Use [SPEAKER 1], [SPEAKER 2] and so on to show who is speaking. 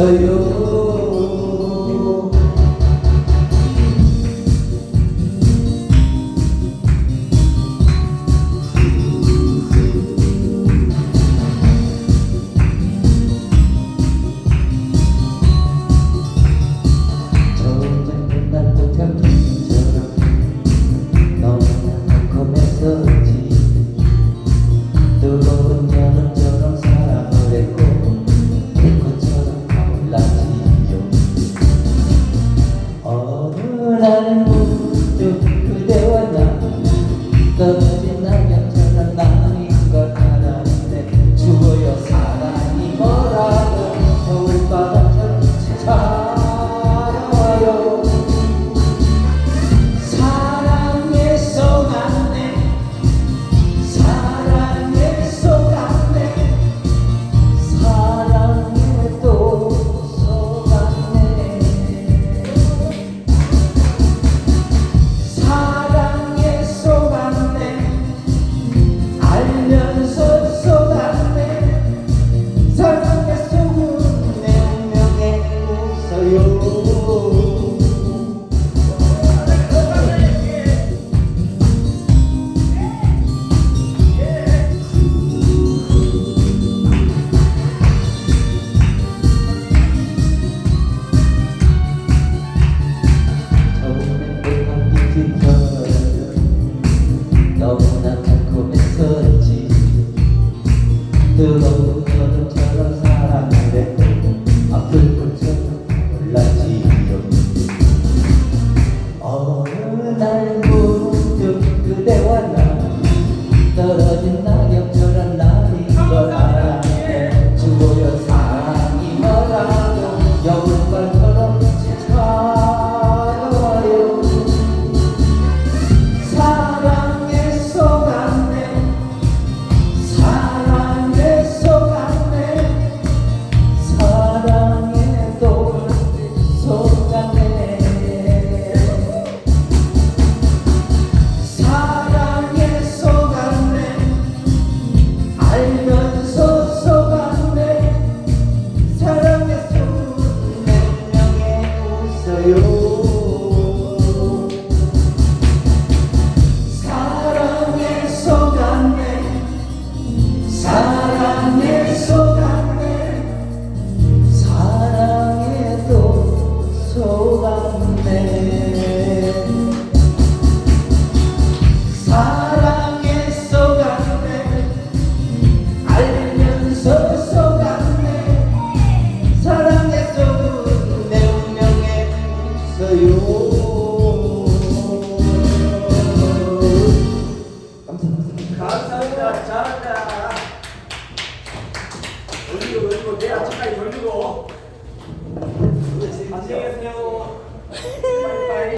[SPEAKER 1] Savior. 떨 비틀어요 너무나 달콤했었지. 뜨거운 여름처럼 사랑을 했고 아플 것처럼 몰랐지요 어느 날 문득 그대와 나 떨어진 낙엽처럼 날인 걸 알았네. 주어요 사랑이 뭐라고 여울발처럼
[SPEAKER 2] 잘한다. 돌리고 돌리고 내 아침까지 돌리고. 안녕히 계세요.